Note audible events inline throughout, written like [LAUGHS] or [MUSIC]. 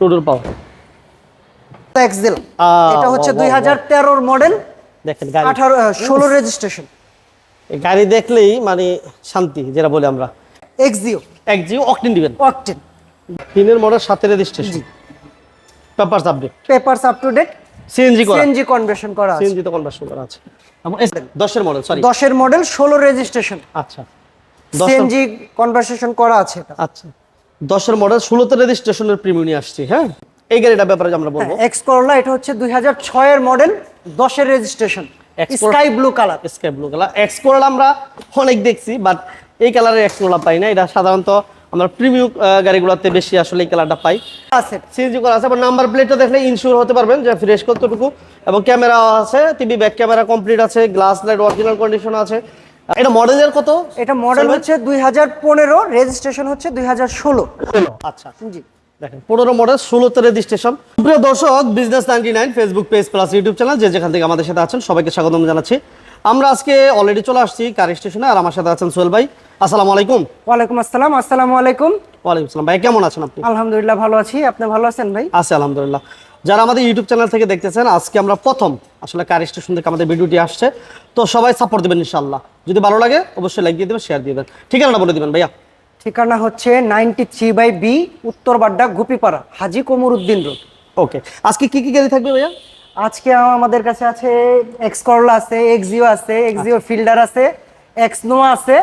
Total power. Excel এটা হচ্ছে বাহ, দুই বাহ, হাজার তেরোর মডেল দেখেন গাড়ি। আঠারো ষোলো রেজিস্ট্রেশন এই গাড়ি দেখলেই মানে শান্তি যেটা বলি আমরা। এক্সিও এক জিও অকটেন দিবেন। অকটেন তিনের মডেল সাথে registration papers update papers up to date CNG করা। সিএনজি কনভার্সন করা আছে। সিএনজি তো কনভার্সন করা আছে। এবং এস- দশের মডেল সরি দশের মডেল ষোলো রেজিস্ট্রেশন আচ্ছা। সিএনজি কনভার্সেশন করা আছে এটা। আচ্ছা। দশের মডেল ষোলোতে রেজিস্ট্রেশনের প্রিমিয়াম নিয়ে আসছি হ্যাঁ? এই গাড়িটার ব্যাপারে আমরা বলব। এক্স করলা এটা হচ্ছে দুই হাজার ছয়ের মডেল দশের registration sky blue colour sky blue colour x কোরাল আমরা অনেক দেখছি বাট এই কালারের এক্স কোরাল পাই না। এটা সাধারণত আমরা প্রিমিয়াম গাড়িগুলোতে বেশি আসলে এই কালারটা পাই। আছে। সিএনজি করা আছে আবার নাম্বার প্লেটটা দেখলে ইনশিওর হতে পারবেন যে ফ্রেশ কতটুকু। এবং ক্যামেরা আছে টিভি ব্যাক ক্যামেরা কমপ্লিট আছে গ্লাস লাইট অরিজিনাল কন্ডিশন আছে। এটা মডেলের কত? এটা মডেল হচ্ছে দুই হাজার পনেরো রেজিস্ট্রেশন হচ্ছে দুই হাজার ষোলো। আচ্ছা। জি। দেখেন পনেরো মডেল ষোলোতে রেজিস্ট্রেশন প্রিয় দর্শক business ninety nine Facebook page plus YouTube channel যে যেখান থেকে আমাদের সাথে আছেন সবাইকে স্বাগতম জানাচ্ছি। আমরা আজকে অলরেডি চলে আসছি কার স্টেশনে আর আমার সাথে আছেন সোহেল ভাই। আসসালামু আলাইকুম। ওয়ালাইকুম আসসালাম আসসালামু আলাইকুম। ওয়ালাইকুম আসসালাম। ভাই কেমন আছেন আপনি? আলহামদুলিল্লাহ ভালো আছি। আপনি ভালো আছেন ভাই? আছে আলহামদুলিল্লাহ। যারা আমাদের ইউটিউব চ্যানেল থেকে দেখতেছেন আজকে আমরা প্রথম আসলে কার স্টেশন থেকে আমাদের ভিডিওটি আসছে। তো সবাই সাপোর্ট দেবেন ইনশাল্লাহ যদি ভালো লাগে অবশ্যই লাইক দিয়ে দেবেন শেয়ার দিয়ে দেবেন। ঠিকানাটা বলে দিবেন ভাইয়া। ঠিকানা হচ্ছে নাইনটি থ্রি বাই বি উত্তর বাড্ডা গুপিপাড়া হাজি কোমর উদ্দিন রোড। ওকে আজকে কি কি গাড়ি থাকবে ভাইয়া? আজকে আমাদের কাছে আছে এক্স করলা আছে এক্সিও আছে এক্সিও ফিল্ডার আছে এক্সনো আছে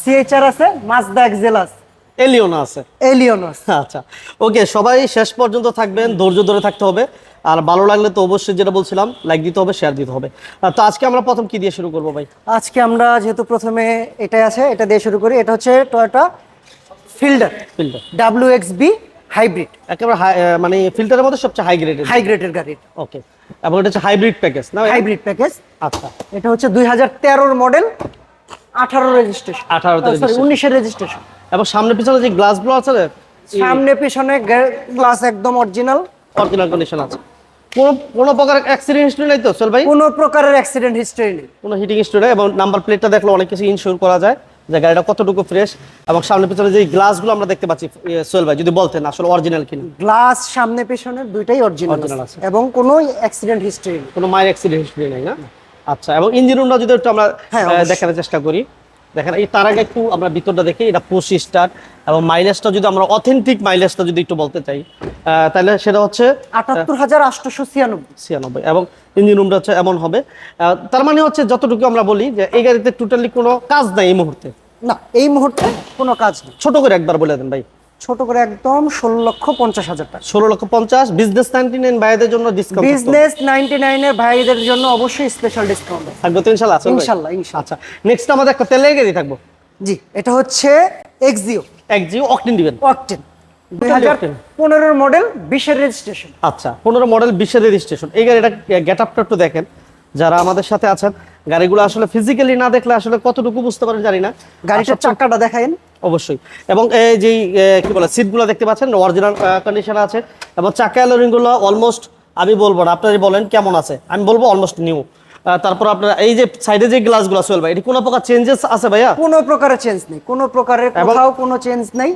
সিএইচআর আছে মাজদা এক্সেল আছে। এলিওনা আছে। এলিয়ন আচ্ছা। ওকে সবাই শেষ পর্যন্ত থাকবেন ধৈর্য ধরে থাকতে হবে। আর ভালো লাগলে তো অবশ্যই যেটা বলছিলাম লাইক দিতে হবে শেয়ার দিতে হবে। তো আজকে আমরা প্রথম কি দিয়ে শুরু করব ভাই? আজকে আমরা যেহেতু প্রথমে এটাই আছে এটা দিয়ে শুরু করি। এটা হচ্ছে Toyota Fielder filter W X B hybrid একেবারে মানে ফিল্টারের মধ্যে সবচেয়ে হাই গ্রেডের হাই গ্রেডের গাড়ি। ওকে এবং এটা হচ্ছে হাইব্রিড প্যাকেজ না হাইব্রিড প্যাকেজ আচ্ছা। এটা হচ্ছে দুই হাজার তেরোর মডেল আঠারো রেজিস্ট্রেশন 18 তে সরি registration। উনিশের রেজিস্ট্রেশন এবং সামনে পিছনে যে গ্লাসগুলো আছে সামনে পিছনে গ্লাস একদম অরিজিনাল অরিজিনাল কন্ডিশন আছে। কোনো কোনো প্রকার অ্যাক্সিডেন্ট হিস্ট্রি নাই তো চল ভাই? কোনো প্রকারের অ্যাক্সিডেন্ট হিস্টরি নেই। কোনো হিটিং হিস্ট্রি নাই এবং নাম্বার প্লেটটা দেখলে অনেক কিছু ইনশিওর করা যায় যে গাড়িটা কতটুকু ফ্রেশ এবং সামনে পিছনে যে গ্লাসগুলো আমরা দেখতে পাচ্ছি সোহেল ভাই যদি বলতেন আসলে অরিজিনাল কিনা। গ্লাস সামনে পিছনে দুইটাই অরিজিনাল আছে। এবং কোনো অ্যাক্সিডেন্ট হিস্টরি নেই। কোনো মায়ের অ্যাক্সিডেন্ট হিস্ট্রি নাই না? আচ্ছা এবং ইঞ্জিন রুমটা যদি একটু আমরা হ্যাঁ, দেখানোর চেষ্টা করি। দেখেন এই তার আগে একটু আমরা ভিতরটা দেখি এটা পঁচিশ স্টার এবং মাইলেজটা যদি আমরা অথেন্টিক মাইলেজটা যদি একটু বলতে চাই তাহলে সেটা হচ্ছে আটাত্তর হাজার আটশোশো ছিয়ানব্বই। ছিয়ানব্বই। এবং ইঞ্জিন রুমটা হচ্ছে এমন হবে। তার মানে হচ্ছে যতটুকু আমরা বলি যে এই গাড়িতে টোটালি কোনো কাজ নাই এই মুহূর্তে। না এই মুহূর্তে কোনো কাজ নেই। ছোট করে একবার বলে দেন ভাই। ছোট করে একদম ষোলো লক্ষ পঞ্চাশ হাজার টাকা। ষোলো লক্ষ পঞ্চাশ বিজনেস নাইনটি নাইন বাইরের জন্য ডিসকাউন্ট বিজনেস নাইনটি নাইনের ভাইদের জন্য অবশ্যই স্পেশাল ডিসকাউন্ট থাকবে তো ইনশাল্লাহ ইনশাল্লাহ ইনশাল্লাহ। আচ্ছা নেক্সট আমাদের একটা থাকব। জি এটা হচ্ছে এক্সিও অকটেন দিবেন? অকটেন পনেরোর মডেল বিশের রেজিস্ট্রেশন আচ্ছা পনেরো মডেল বিশের রেজিস্ট্রেশন এই গাড়িটা গেট আপটা একটু দেখেন যারা আমাদের সাথে আছেন গাড়িগুলো আসলে ফিজিক্যালি না দেখলে আসলে কতটুকু বুঝতে পারেন জানি না। গাড়িটার চাকাটা দেখায়েন। অবশ্যই। এবং এই যে কি বলে সিটগুলো দেখতে পাচ্ছেন অরিজিনাল কন্ডিশন আছে। এবং চাকা গুলো অলমোস্ট আমি বলব না আপনারা বলেন কেমন আছে। আমি বলব অলমোস্ট নিউ তারপর আপনার এই যে সাইডে যে গ্লাসগুলো চলবে এটি কোনো প্রকার চেঞ্জেস আছে ভাইয়া? কোনো প্রকারের চেঞ্জ নেই। কোনো প্রকারের কোথাও কোনো চেঞ্জ নেই।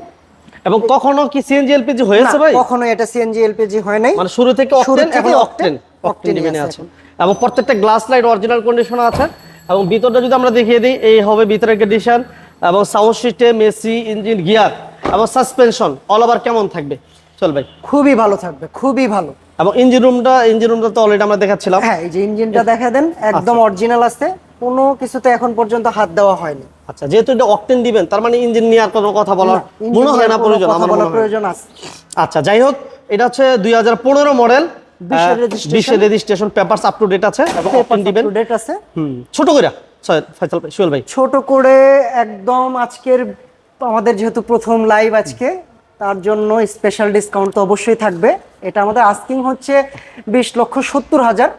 এবং কখনো কি সিএনজি এলপিজি হয়েছে ভাই? কখনো এটা সিএনজি এলপিজি হয় নাই। মানে শুরু থেকে অকটেন এখন অকটেন, অকটেন আছে। আছে এবং প্রত্যেকটা গ্লাস লাইট অরিজিনাল কন্ডিশন আছে। এবং ভিতরটা যদি আমরা দেখিয়ে দিই এই হবে ভিতরের কন্ডিশন এবং sound system AC engine gear এবং সাসপেনশন অল ওভার কেমন থাকবে? চল ভাই। খুবই ভালো থাকবে খুবই ভালো। এবং ইঞ্জিন রুমটা ইঞ্জিন রুমটা তো অলরেডি আমরা দেখাচ্ছিলাম। হ্যাঁ এই যে ইঞ্জিনটা দেখা দেন একদম অরিজিনাল আছে কোনো কিছুতে এখন পর্যন্ত হাত দেওয়া হয়নি। আচ্ছা যেহেতু এটা অকটেন দিবেন তার মানে ইঞ্জিন নিয়ে আর কোনো কথা বলার মনে হয় না প্রয়োজন আমার মনে বলার প্রয়োজন আছে। আচ্ছা যাই হোক এটা হচ্ছে দুই হাজার পনেরো মডেল বিশের registration papers up to date আছে এবং অকটেন দিবেন। ডেট আছে। হুম ছোট করে ফয়সাল ভাই সোহেল ভাই। ছোট করে একদম আজকের আমাদের যেহেতু প্রথম লাইভ আজকে তার জন্য স্পেশাল ডিসকাউন্ট তো অবশ্যই থাকবে। এটা আমাদের আস্কিং হচ্ছে বিশ লক্ষ সত্তর হাজার।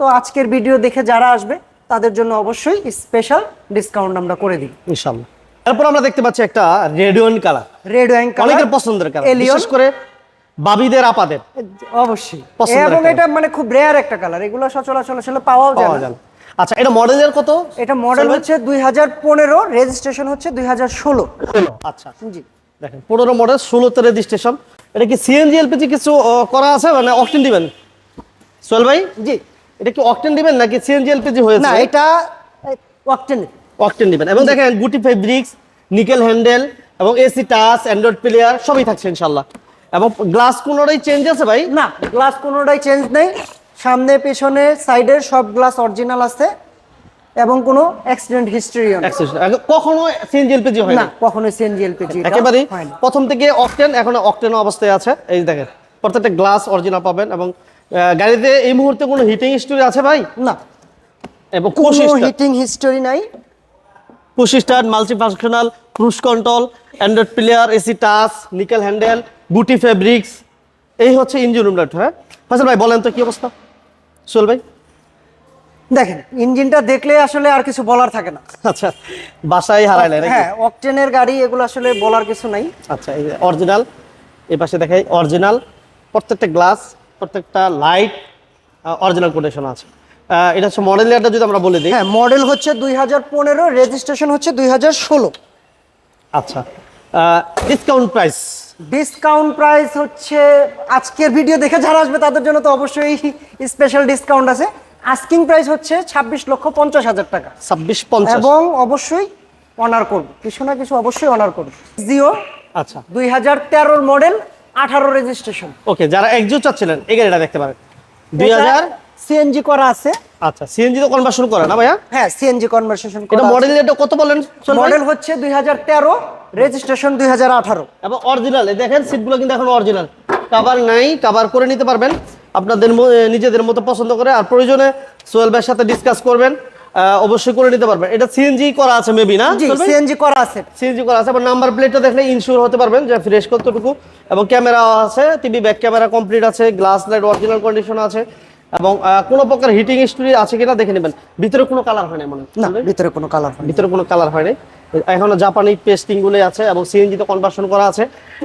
তো আজকের ভিডিও দেখে যারা আসবে তাদের জন্য অবশ্যই স্পেশাল ডিসকাউন্ট আমরা করে দিই। ইনশাল্লাহ তারপর আমরা দেখতে পাচ্ছি একটা রেডিয়ন কালার রেড ওয়াইন অনেকের পছন্দের কালার বিশেষ করে বাবিদের আপাদের। অবশ্যই। এবং এটা মানে খুব রেয়ার একটা কালার এগুলো সচরাচর আসলে পাওয়াও যায় না। আচ্ছা এটা মডেলের কত? এটা মডেল হচ্ছে দুই হাজার পনেরো রেজিস্ট্রেশন হচ্ছে দুই হাজার ষোলো। আচ্ছা। জি। দেখেন পনেরো মডেল ষোলোতে রেজিস্ট্রেশন এটা কি সিএনজি এলপিজি কিছু করা আছে? মানে অকটেন দিবেন? সোহেল ভাই? জি। এটা কি অকটেন দিবেন নাকি সিএনজি এলপিজি হয়েছে? না এটা ওয়াকটেন অকটেন দিবেন। এবং দেখেন গুটি ফেব্রিক্স নিকেল হ্যান্ডেল এবং এসি টাচ অ্যান্ড্রয়েড প্লেয়ার সবই থাকছে ইনশাল্লাহ এবং গ্লাস কোনোটাই চেঞ্জ আছে ভাই? না গ্লাস কোনোটাই চেঞ্জ নেই। সামনে পেছনে সাইডের সব গ্লাস অরিজিনাল আছে এবং কোনো অ্যাক্সিডেন্ট হিস্ট্রিও কখনো সিএনজি এলপিজি হয় না কখনো সিএনজি এলপিজি একেবারেই প্রথম থেকে অকটেন এখন অকটেন অবস্থায় আছে। এই দেখেন প্রত্যেকটা গ্লাস অরিজিনাল পাবেন এবং গাড়িতে এই মুহূর্তে কোনো হিটিং স্টোরি আছে ভাই? না। এবং কোনো হিটিং হিস্টোরি নাই। Push start multi functional cruise control Android player AC touch nickel handle গুটি ফেব্রিক্স এই হচ্ছে ইঞ্জিন রুম লাইট হ্যাঁ? ফাইসাল ভাই বলেন তো কি অবস্থা? সোহেল ভাই? দেখেন ইঞ্জিনটা দেখলে আসলে আর কিছু বলার থাকে না। আচ্ছা বাসায় হারাইলে নাকি? হ্যাঁ অকটেনের গাড়ি এগুলো আসলে বলার কিছু নাই। আচ্ছা এই অরিজিনাল এই পাশে দেখাই অরিজিনাল প্রত্যেকটা গ্লাস প্রত্যেকটা লাইট অরিজিনাল কোটেশন আছে। এটা হচ্ছে মডেল ইয়ারটা যদি আমরা বলে দিই। হ্যাঁ মডেল হচ্ছে দুই হাজার পনেরো রেজিস্ট্রেশন হচ্ছে দুই হাজার ষোলো। আচ্ছা ডিসকাউন্ট প্রাইস ডিসকাউন্ট প্রাইস হচ্ছে আজকের ভিডিও দেখে যারা আসবে তাদের জন্য তো অবশ্যই স্পেশাল ডিসকাউন্ট আছে। আস্কিং প্রাইস হচ্ছে ছাব্বিশ লক্ষ পঞ্চাশ হাজার টাকা। ছাব্বিশ পঞ্চাশ। এবং অবশ্যই অনার করব কিছু না কিছু অবশ্যই অনার করব জিও আচ্ছা। দুই হাজার তেরোর মডেল আঠারো রেজিস্ট্রেশন ওকে যারা একজু চাচ্ছিলেন এই গাড়িটা দেখতে পারেন। দুই হাজার সিএনজি করা আছে। আচ্ছা সিএনজি তো কনভার্সন করে না ভাইয়া? হ্যাঁ সিএনজি কনভারসেশন এটা মডেল এটা কত বলেন? মডেল হচ্ছে দুই হাজার তেরো রেজিস্ট্রেশন দুই হাজার আঠারো। এবং অরিজিনাল দেখেন সিটগুলো কিন্তু এখন অরিজিনাল কাভার নাই কাভার করে নিতে পারবেন। আপনাদের নিজেদের মতো পছন্দ করে। আর প্রয়োজনে সোহেল ভাইয়ের সাথে ডিসকাস করবেন। অবশ্যই করে নিতে পারবেন। এটা সিএনজি করা আছে মেবি না? সিএনজি করা আছে। সিএনজি করা আছে এবং নাম্বার প্লেটটা দেখলে ইনশিওর হতে পারবেন যে ফ্রেশ কতটুকু। এবং ক্যামেরা আছে টিভি ব্যাক ক্যামেরা কমপ্লিট আছে গ্লাস লাইট অরিজিনাল কন্ডিশন আছে। এবং কোনো প্রকার হিটিং হিস্ট্রি আছে কিনা দেখে নেবেন। ভিতরে কোনো কালার হয় না মনে হয়। না ভিতরে কোনো কালার হয় ভিতরে কোনো কালার হয়নি। এখনও জাপানি পেস্টিংগুলো আছে এবং সিএনজি তে কনভার্সন করা আছে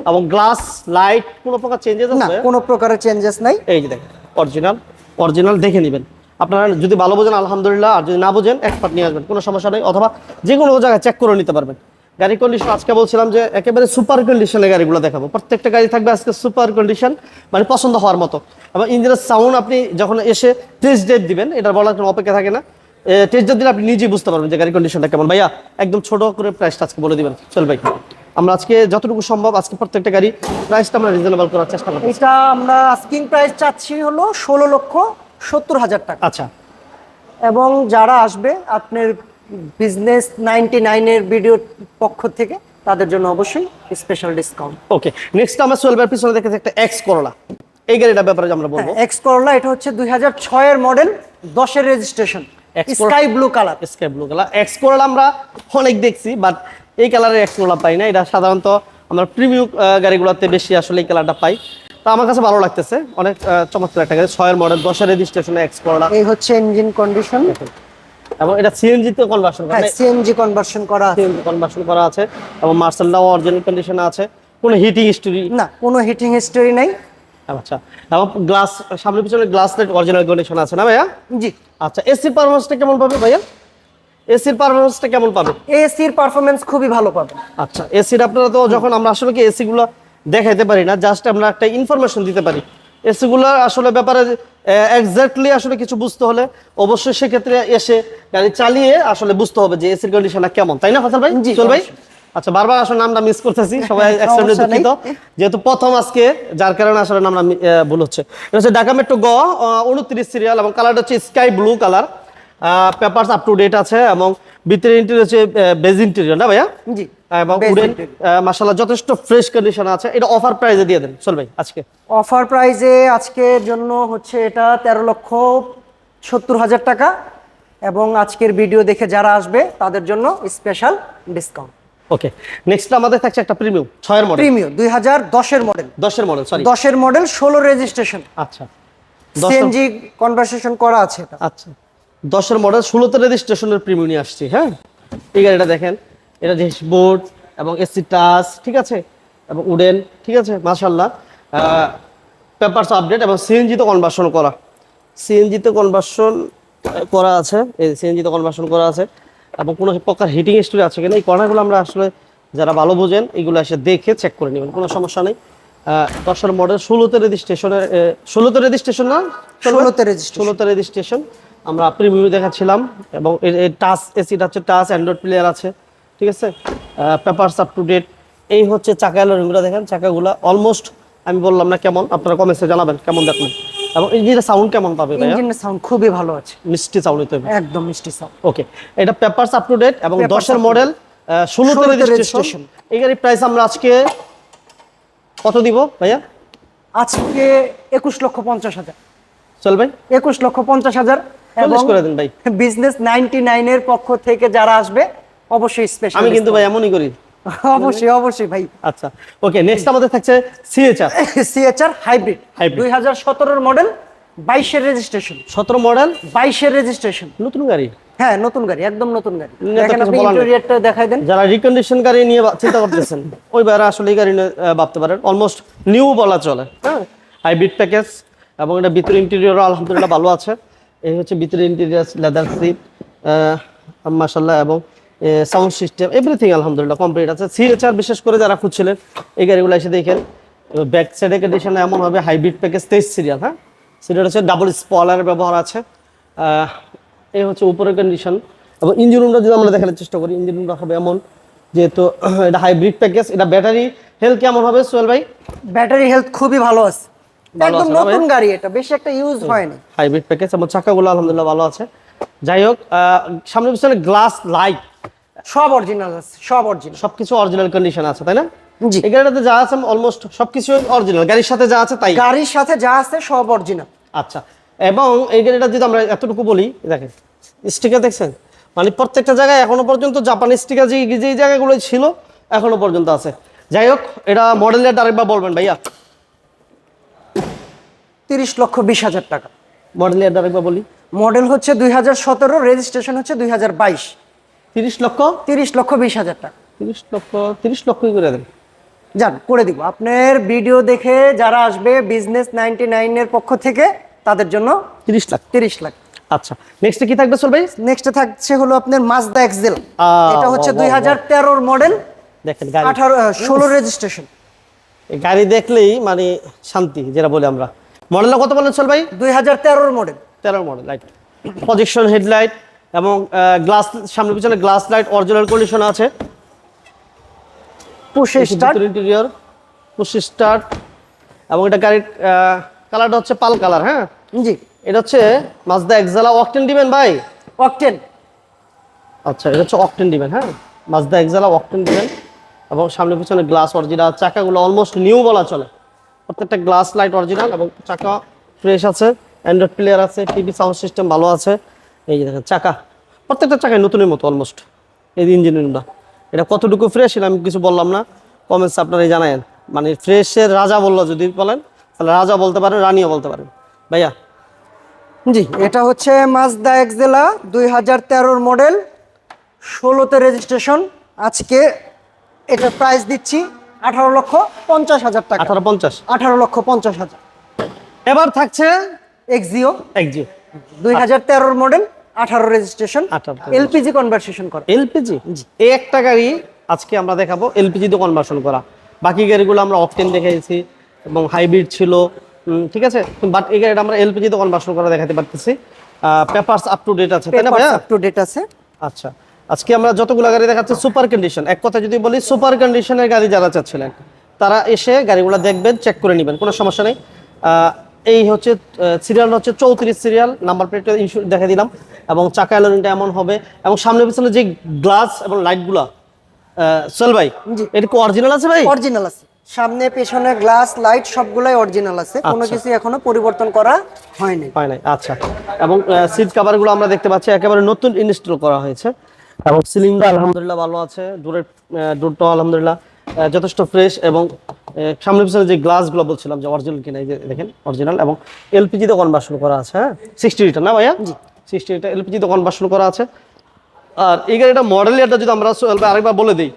এবং গ্লাস লাইট কোনো প্রকার চেঞ্জেস না কোনো প্রকারের চেঞ্জেস নাই। এই যে দেখেন অরিজিনাল অরিজিনাল দেখে নেবেন। আপনারা যদি ভালো বোঝেন আলহামদুলিল্লাহ আর যদি না বোঝেন এক্সপার্ট নিয়ে আসবেন কোনো সমস্যা নেই। অথবা যে কোনো জায়গায় চেক করে নিতে পারবেন। গাড়ি কন্ডিশন আজকে বলছিলাম যে একেবারে সুপার কন্ডিশনে গাড়িগুলো দেখাবো। প্রত্যেকটা গাড়ি থাকবে আজকে সুপার কন্ডিশন মানে পছন্দ হওয়ার মতো। এবং ইঞ্জিনের সাউন্ড আপনি যখন এসে টেস্ট ডেট দিবেন এটা বলার কোনো অপেক্ষা থাকে না। টেস্ট ডেট দিলে আপনি নিজেই বুঝতে পারবেন যে গাড়ি কন্ডিশনটা কেমন। ভাইয়া একদম ছোট করে প্রাইসটা আজকে বলে দিবেন। চল ভাই আমরা আজকে যতটুকু সম্ভব আজকে প্রত্যেকটা গাড়ি প্রাইসটা আমরা রিজনেবল করার চেষ্টা করব। এটা আমরা আস্কিং প্রাইস চাচ্ছি হলো ষোলো লক্ষ সত্তর হাজার টাকা। আচ্ছা। এবং যারা আসবে আপনার বিজনেস নাইনটি নাইনের ভিডিওর পক্ষ থেকে তাদের জন্য অবশ্যই স্পেশাল ডিসকাউন্ট ওকে নেক্সট আমরা সোলভার পিছনে দেখেছি একটা এক্স করলা এই গাড়িটার ব্যাপারে আমরা বলব। এক্স করলা এটা হচ্ছে দুই হাজার ছয়ের মডেল দশের registration sky blue colour sky blue colour X Corolla আমরা অনেক দেখছি বাট এই কালারের এক্স করলা পাই না। এটা সাধারণত আমরা প্রিমিয়াম গাড়িগুলোতে বেশি আসলে এই কালারটা পাই। তো আমার কাছে ভালো লাগতেছে। অনেক চমৎকার একটা গাড়ি। ছয়ের মডেল দশের রেজিস্ট্রেশন এক্স করলা এই হচ্ছে ইঞ্জিন কন্ডিশন এবং এটা সিএনজি তে কনভার্সন করা হ্যাঁ সিএনজি কনভার্সন করা আছে। সিএনজি কনভার্সন করা আছে এবং অরিজিনাল কন্ডিশনে আছে। কোনো হিটিং হিস্টোরি না কোনো হিটিং হিস্টোরি নাই। আচ্ছা এবং গ্লাস সামনে পিছনে গ্লাস লাইট অরিজিনাল কন্ডিশন আছে না ভাইয়া? জি। আচ্ছা এসির পারফরমেন্সটা কেমন পাবে ভাইয়া? এসির পারফরমেন্সটা কেমন পাবে? এসির পারফরমেন্স খুবই ভালো পাবেন আচ্ছা এসির আপনারা তো যখন আমরা আসলে কি এসি গুলো দেখাইতে পারি না জাস্ট আমরা একটা ইনফরমেশন দিতে পারি। এসি গুলো আসলে ব্যাপারে এক্স্যাক্টলি আসলে কিছু বুঝতে হলে অবশ্যই সেক্ষেত্রে এসে গাড়ি চালিয়ে আসলে বুঝতে হবে যে এসির কন্ডিশনটা কেমন। তাই না ফসল ভাই? চল ভাই। আচ্ছা বারবার আসলে নামটা মিস করতেছি সবাই [LAUGHS] এক্সট্রিমলি দুঃখিত। যেহেতু প্রথম আজকে যার কারণে আসলে নামটা ভুল হচ্ছে। এটা হচ্ছে ঢাকা মেট্রো গ উনত্রিশ সিরিয়াল এবং কালারটা হচ্ছে sky blue colour papers up to date আছে এবং ভিতরে ইন্টেরিয়র হচ্ছে বেজ ইন্টেরিয়র না ভাইয়া? জি। এবং উডেন। মাসাল্লাহ যথেষ্ট ফ্রেশ কন্ডিশন আছে। এটা অফার প্রাইসে দিয়ে দেন চল ভাই আজকে। অফার প্রাইজে আজকের জন্য হচ্ছে এটা তেরো লক্ষ সত্তর হাজার টাকা এবং আজকের ভিডিও দেখে যারা আসবে তাদের জন্য স্পেশাল ডিসকাউন্ট ওকে নেক্সট আমাদের থাকছে একটা প্রিমিয়াম ছয়ের মডেল প্রিমিয়াম দুই হাজার দশের মডেল দশের মডেল সরি দশের মডেল ষোলো রেজিস্ট্রেশন আচ্ছা। সিএনজি কনভারসেশন করা আছে এটা। আচ্ছা। দশের মডেল ষোলোতে রেজিস্ট্রেশনের প্রিমিয়াম নিয়ে আসছি হ্যাঁ? এই গাড়িটা দেখেন। এটা ড্যাশবোর্ড এবং এসি টাচ ঠিক আছে? এবং উডেন ঠিক আছে? মাশাল্লাহ পেপারস আপডেট এবং সিএনজিতে কনভার্সন করা। সিএনজিতে কনভার্সন করা আছে। এই সিএনজিতে কনভার্সন করা আছে। এবং কোনো প্রকার হিটিং স্টোরি আছে কিনা এই কর্নারগুলো আমরা আসলে যারা ভালো বোঝেন এইগুলো এসে দেখে চেক করে নেবেন। কোনো সমস্যা নেই। দশের মডেল ষোলোতে রেজিস্ট্রেশনের ষোলোতে রেজিস্ট্রেশন না? ষোলোতে ষোলোতে রেজিস্ট্রেশন আমরা প্রিমিয়াম দেখাচ্ছিলাম এবং টাচ এসিটা হচ্ছে টাচ অ্যান্ড্রয়েড প্লেয়ার আছে। ঠিক আছে? পেপারস আপ টু ডেট এই হচ্ছে চাকা এলোরিংগুলো দেখেন চাকাগুলো অলমোস্ট আমি বললাম না কেমন আপনারা কমেন্টসে জানাবেন কেমন দেখলেন। এবং ইঞ্জিনের সাউন্ড কেমন পাবে ইঞ্জিনের সাউন্ড খুবই ভালো আছে। মিষ্টি সাউন্ড হতে হবে। একদম মিষ্টি সাউন্ড ওকে এটা পেপারস আপ টু ডেট এবং Papers দশের মডেল ষোলোতে 16 তে রেজিস্ট্রেশন এই গাড়ির প্রাইস আমরা আজকে কত দিব ভাইয়া? আজকে একুশ লক্ষ পঞ্চাশ হাজার। চল ভাই। একুশ লক্ষ পঞ্চাশ হাজার করে দিন ভাই। বিজনেস নাইনটি নাইনের পক্ষ থেকে যারা আসবে অবশ্যই স্পেশাল আমি কিন্তু ভাই এমনই করি। [LAUGHS] অবশ্যই অবশ্যই ভাই। আচ্ছা ওকে নেক্সট আমাদের থাকছে সিএচআর সিএচআর হাইব্রিড। দুই হাজার সতেরোর মডেল বাইশের রেজিস্ট্রেশন সতেরো মডেল বাইশের রেজিস্ট্রেশন নতুন গাড়ি? হ্যাঁ নতুন গাড়ি একদম নতুন গাড়ি। দেখেন আপনি ইন্টেরিয়রটা দেখাই দেন। যারা রিকন্ডিশন গাড়ি নিয়ে চিন্তা করতেছেন [LAUGHS] ওই বাইরে আসলে এই গাড়ি ভাবতে পারেন। অলমোস্ট নিউ বলা চলে। হ্যাঁ হাইব্রিড প্যাকেজ এবং এটা ভিতরে ইন্টেরিয়রও আলহামদুলিল্লাহ ভালো আছে। এই হচ্ছে ভিতরে ইন্টেরিয়ার লেদার সিট মাসাল্লাহ এবং সাউন্ড সিস্টেম এভরিথিং আলহামদুলিল্লাহ কমপ্লিট আছে। সিএচআর বিশেষ করে যারা খুঁজছিলেন এই গাড়িগুলো এসে দেখেন। ব্যাক সাইডে কন্ডিশন এমন হবে হাইব্রিড প্যাকেজ তেইশ সিরিয়াল হ্যাঁ? সিরিয়াল হচ্ছে ডাবল স্পলার ব্যবহার আছে। এই হচ্ছে উপরের কন্ডিশন এবং ইঞ্জিন রুমটা যদি আমরা দেখানোর চেষ্টা করি ইঞ্জিন রুমটা হবে এমন যেহেতু [COUGHS] এটা হাইব্রিড প্যাকেজ এটা ব্যাটারি হেলথ কেমন হবে সোহেল ভাই? ব্যাটারি হেলথ খুবই ভালো আছে। একদম? নতুন গাড়ি এটা বেশি একটা ইউজ হয়নি হাইব্রিড প্যাকেজ এবং চাকাগুলো আলহামদুলিল্লাহ ভালো আছে। যাই হোক সামনে পিছনে গ্লাস লাইট সব অরিজিনাল আছে সব অরিজিনাল সবকিছু অরিজিনাল কন্ডিশন আছে তাই না? জি। এই গাড়িটাতে যা আছে অলমোস্ট সবকিছু অরিজিনাল গাড়ির সাথে যা আছে তাই। গাড়ির সাথে যা আছে সব অরিজিনাল আচ্ছা এবং এই গাড়িটা যদি আমরা এতটুকু বলি দেখেন স্টিকার দেখছেন? মানে প্রত্যেকটা জায়গায় এখনও পর্যন্ত জাপানি স্টিকার যে যেই জায়গাগুলো ছিল এখনও পর্যন্ত আছে। যাই হোক এটা মডেলের আরেকবার বলবেন ভাইয়া? তিরিশ লক্ষ বিশ হাজার টাকা। মডেলের আরেকবার বলি? মডেল হচ্ছে দুই হাজার সতেরো রেজিস্ট্রেশন হচ্ছে দুই হাজার বাইশ। তিরিশ লক্ষ? তিরিশ লক্ষ বিশ হাজার টাকা। তিরিশ লক্ষ তিরিশ লক্ষই করে দেন। যান করে দিব। আপনার ভিডিও দেখে যারা আসবে বিজনেস নাইনটি নাইনের পক্ষ থেকে তাদের জন্য তিরিশ লাখ। তিরিশ লাখ। আচ্ছা নেক্সট কি থাকবে চল ভাই? নেক্সট থাকছে হলো আপনার মাজদা এক্সেল এটা হচ্ছে দুই হাজার তেরোর মডেল। দেখেন গাড়ি। আঠারো ষোলো রেজিস্ট্রেশন। গাড়ি দেখলেই মানে শান্তি যেটা বলি আমরা। মডেলটা কত বলেন চল ভাই? দুই হাজার তেরোর মডেল। তেরো মডেল লাইট প্রজেকশন হেডলাইট এবং গ্লাস সামনে পিছনে গ্লাস লাইট অরিজিনাল কন্ডিশন আছে। পুশে স্টার্ট ইন্টেরিয়র পুশ স্টার্ট এবং এটা গাড়ির কালারটা হচ্ছে পাল কালার হ্যাঁ? জি। এটা হচ্ছে মাজদা এক্সালা অকটেন দিবেন ভাই। অকটেন আচ্ছা এটা হচ্ছে অকটেন দিবেন হ্যাঁ? মাজদা এক্সালা অকটেন দিবেন এবং সামনে পিছনে গ্লাস অরিজিনাল চাকাগুলো অলমোস্ট নিউ বলা চলে। প্রত্যেকটা গ্লাস লাইট অরিজিনাল এবং চাকা ফ্রেশ আছে। অ্যান্ড্রয়েড প্লেয়ার আছে টিভি সাউন্ড সিস্টেম ভালো আছে। এই যে দেখেন চাকা। প্রত্যেকটা চাকায় নতুনের মতো অলমোস্ট এই ইঞ্জিনিয়ারিংটা এটা কতটুকু ফ্রেশ এটা আমি কিছু বললাম না। কমেন্টস আপনারাই জানায়েন। মানে ফ্রেশের রাজা বলল যদি বলেন তাহলে রাজা বলতে পারেন রানিও বলতে পারেন। ভাইয়া। জি এটা হচ্ছে মাজদা এক্সেলা দুই হাজার তেরোর মডেল ষোলোতে রেজিস্ট্রেশন আজকে এটার প্রাইস দিচ্ছি আঠারো লক্ষ পঞ্চাশ হাজার টাকা। আঠারো পঞ্চাশ। আঠারো লক্ষ পঞ্চাশ হাজার। এবার থাকছে এক্সিও একজিও দুই হাজার তেরোর মডেল আঠারো রেজিস্ট্রেশন 18 এলপিজি কনভারসেশন করে। এলপিজি এই একটা গাড়ি আজকে আমরা দেখাবো এলপিজি তে কনভার্সন করা। বাকি গাড়িগুলো আমরা অকটেন দেখাইছি এবং হাইব্রিড ছিল ঠিক আছে? বাট এই গাড়িটা আমরা এলপিজি তে কনভার্সন করা দেখাতে পারতেছি। পেপারস আপ টু ডেট আছে তাই না ভাইয়া? আপ টু ডেট আছে। আচ্ছা আজকে আমরা যতগুলো গাড়ি দেখাচ্ছি সুপার কন্ডিশন এক কথা যদি বলি সুপার কন্ডিশনের গাড়ি যারা চাচ্ছিলেন তারা এসে গাড়িগুলো দেখবেন চেক করে নেবেন কোনো সমস্যা নেই। এই হচ্ছে সিরিয়াল হচ্ছে চৌত্রিশ সিরিয়াল নাম্বার প্লেট ইস্যু দেখে দিলাম। এবং চাকা এলোরিংটা এমন হবে। এবং সামনে পিছনে যে গ্লাস এবং লাইটগুলো চল ভাই এটা কি অরিজিনাল আছে ভাই? অরিজিনাল আছে। সামনে পেছনে গ্লাস লাইট সবগুলাই অরিজিনাল আছে। কোনো আচ্ছা। কিছু এখনও পরিবর্তন করা হয়নি হয় নাই আচ্ছা। এবং সিট কাভারগুলো আমরা দেখতে পাচ্ছি একেবারে নতুন ইনস্টল করা হয়েছে। এবং সিলিংটা আলহামদুলিল্লাহ ভালো আছে। দূরের দূরটাও আলহামদুলিল্লাহ যথেষ্ট ফ্রেশ এবং সামনে পিছনে যে গ্লাসগুলো বলছিলাম যে অরিজিনাল কিনা এই যে দেখেন অরিজিনাল এবং এলপিজিতে কনভার্সন করা আছে হ্যাঁ? সিক্সটি লিটার না ভাইয়া? সিক্সটি লিটার এলপিজিতে কনভার্সন করা আছে। আর এই গাড়িটা মডেল ইয়ারটা যদি আমরা আরেকবার বলে দিই।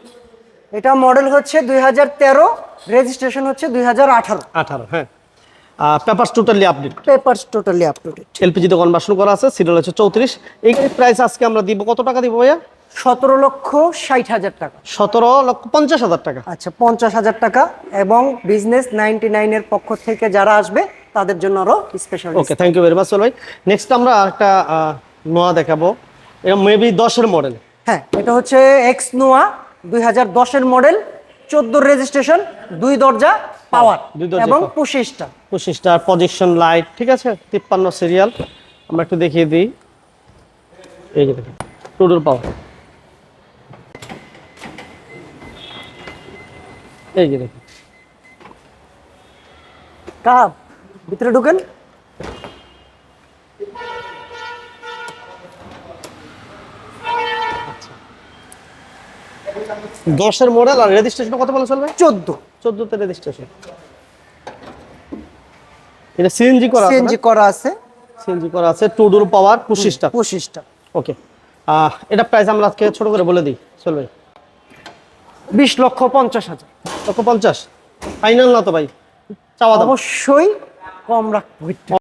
এটা মডেল হচ্ছে দুই হাজার তেরো রেজিস্ট্রেশন হচ্ছে দুই হাজার হ্যাঁ। Papers totally update papers totally up to date এলপিজিতে conversion করা আছে সিরিয়াল হচ্ছে চৌত্রিশ। এই গাড়ির প্রাইস আজকে আমরা দিব কত টাকা দিব ভাইয়া? সতেরো লক্ষ ষাট হাজার টাকা। সতেরো লক্ষ পঞ্চাশ হাজার টাকা। আচ্ছা পঞ্চাশ হাজার টাকা এবং বিজনেস নাইনটি নাইনের পক্ষ থেকে যারা আসবে তাদের জন্য আরও special okay thank you very much ভাই নেক্সট আমরা একটা নোয়া দেখাবো। এটা মেবি দশের মডেল হ্যাঁ এটা হচ্ছে এক্স নোয়া দুই হাজার দশের মডেল চোদ্দোর রেজিস্ট্রেশন দুই দরজা পাওয়ার দুই দরজা এবং পঁচিশটা পঁচিশটা প্রজেকশন লাইট ঠিক আছে? তিপ্পান্ন সিরিয়াল আমরা একটু দেখিয়ে দিই। এই যে দেখেন টুডুল পাওয়ার এই যে দেখেন। কাপ ভিতরে ঢুকেন। দশের মডেল আর রেজিস্ট্রেশন কত বলে চলবে? চোদ্দ। চোদ্দতে রেজিস্ট্রেশন এটা সিএনজি করা আছে সিএনজি করা আছে। সিএনজি করা আছে টু ডোর পাওয়ার পঁচিশটা পঁচিশটা ওকে এটা প্রাইস আমরা আজকে ছোট করে বলে দিই। চলবে। বিশ লক্ষ পঞ্চাশ হাজার। লক্ষ পঞ্চাশ ফাইনাল না তো ভাই চাওয়া অবশ্যই কম একটু।